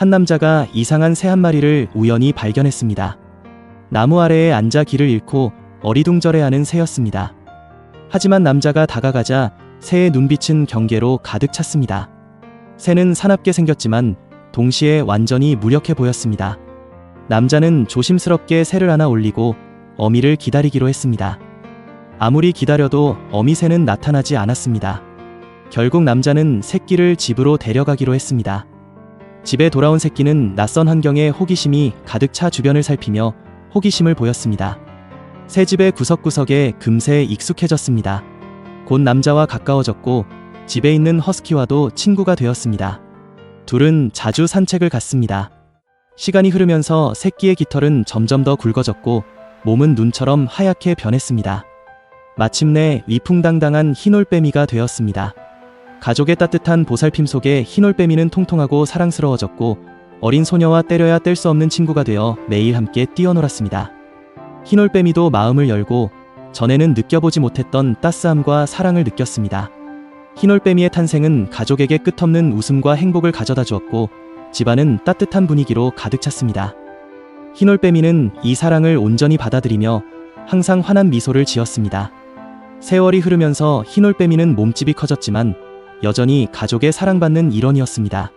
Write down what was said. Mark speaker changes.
Speaker 1: 한 남자가 이상한 새 한 마리를 우연히 발견했습니다. 나무 아래에 앉아 길을 잃고 어리둥절해하는 새였습니다. 하지만 남자가 다가가자 새의 눈빛은 경계로 가득 찼습니다. 새는 사납게 생겼지만 동시에 완전히 무력해 보였습니다. 남자는 조심스럽게 새를 하나 올리고 어미를 기다리기로 했습니다. 아무리 기다려도 어미 새는 나타나지 않았습니다. 결국 남자는 새끼를 집으로 데려가기로 했습니다. 집에 돌아온 새끼는 낯선 환경에 호기심이 가득 차 주변을 살피며 호기심을 보였습니다. 새 집의 구석구석에 금세 익숙해졌습니다. 곧 남자와 가까워졌고 집에 있는 허스키와도 친구가 되었습니다. 둘은 자주 산책을 갔습니다. 시간이 흐르면서 새끼의 깃털은 점점 더 굵어졌고 몸은 눈처럼 하얗게 변했습니다. 마침내 위풍당당한 흰올빼미가 되었습니다. 가족의 따뜻한 보살핌 속에 흰올빼미는 통통하고 사랑스러워졌고 어린 소녀와 때려야 뗄 수 없는 친구가 되어 매일 함께 뛰어놀았습니다. 흰올빼미도 마음을 열고 전에는 느껴보지 못했던 따스함과 사랑을 느꼈습니다. 흰올빼미의 탄생은 가족에게 끝없는 웃음과 행복을 가져다 주었고 집안은 따뜻한 분위기로 가득 찼습니다. 흰올빼미는 이 사랑을 온전히 받아들이며 항상 환한 미소를 지었습니다. 세월이 흐르면서 흰올빼미는 몸집이 커졌지만 여전히 가족의 사랑받는 일원이었습니다.